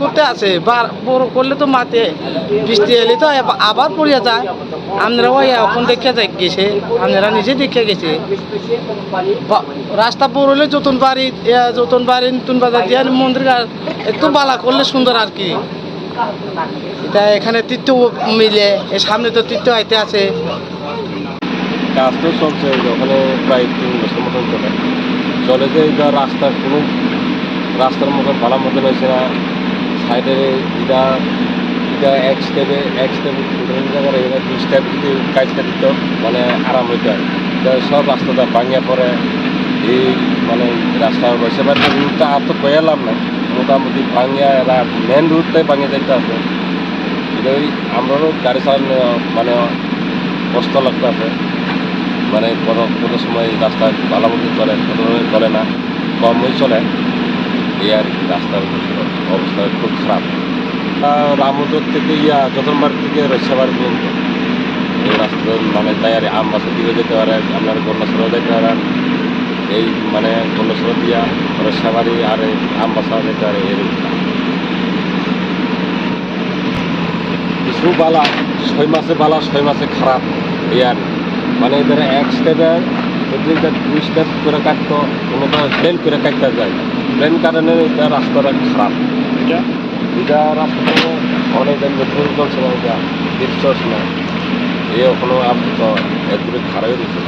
করতে আছে বড় করলে তো মাতে বৃষ্টি এলে তো আবার পড়িয়া যায়। আপনারা ওই এখন দেখে গেছে, আপনারা নিজে দেখে গেছে। রাস্তা বড় হলে যতন বাড়ি যতন বাড়ি, নতুন বাজার দিয়ে মন্দির একটু বালা করলে সুন্দর আর কি। এটা এখানে তীর্থ মিলে সামনে তো তীর্থ আইতে আছে। কাজ তো চলছে ওখানে প্রায় তিন বছর মতন চলে। চলে যে রাস্তার কোনো, রাস্তার মতন ভালো মতন হয়েছে না সাইডে এটা এটা এক স্টেপে এক স্টেপ জায়গায় এটা দুই স্টেপ যদি কাজটা দিত মানে আরাম হইতে। হয় সব রাস্তাটা ভাঙিয়া পড়ে এই মানে রাস্তা বসে বাড়িতে রুটটা আর তো পেয়ালাম না মোটামুটি ভাঙিয়া এরা মেন রুটটাই ভাঙিয়ে যেতে আছে। এটা ওই আমরাও গাড়ি চালানো মানে কষ্ট লাগতে আছে। মানে কোনো কোনো সময় রাস্তা ভালো মতো চলে, কোনো চলে না। কমই চলে। এই আর কি রাস্তার অবস্থা খুব খারাপ। রামোদর থেকে ইয়া যতনবার থেকে রসাবার পর্যন্ত। এই রাস্তা মানে তাই আর আমবাসা দিকে যেতে পারে, আপনার কন্যাসরাও যেতে পারেন এই মানে কন্যাসরা দিয়া রসাবাড়ি আর এই আমবাসা যেতে পারে এরকম কিছু বালা, ছয় মাসে বালা, ছয় মাসে খারাপ, এই আর মানে এদের এক স্টেপে দুই স্টেপ করে কাটতো কোনো তো প্লেন করে কাটতে যায়। প্লেন কারণে এটা রাস্তাটা খারাপ। এটা? এটা রাস্তা অনেক নতুন চলছে না এটা দীর্ঘ না এই এখনও আপ তো একদম খারাপই দিচ্ছে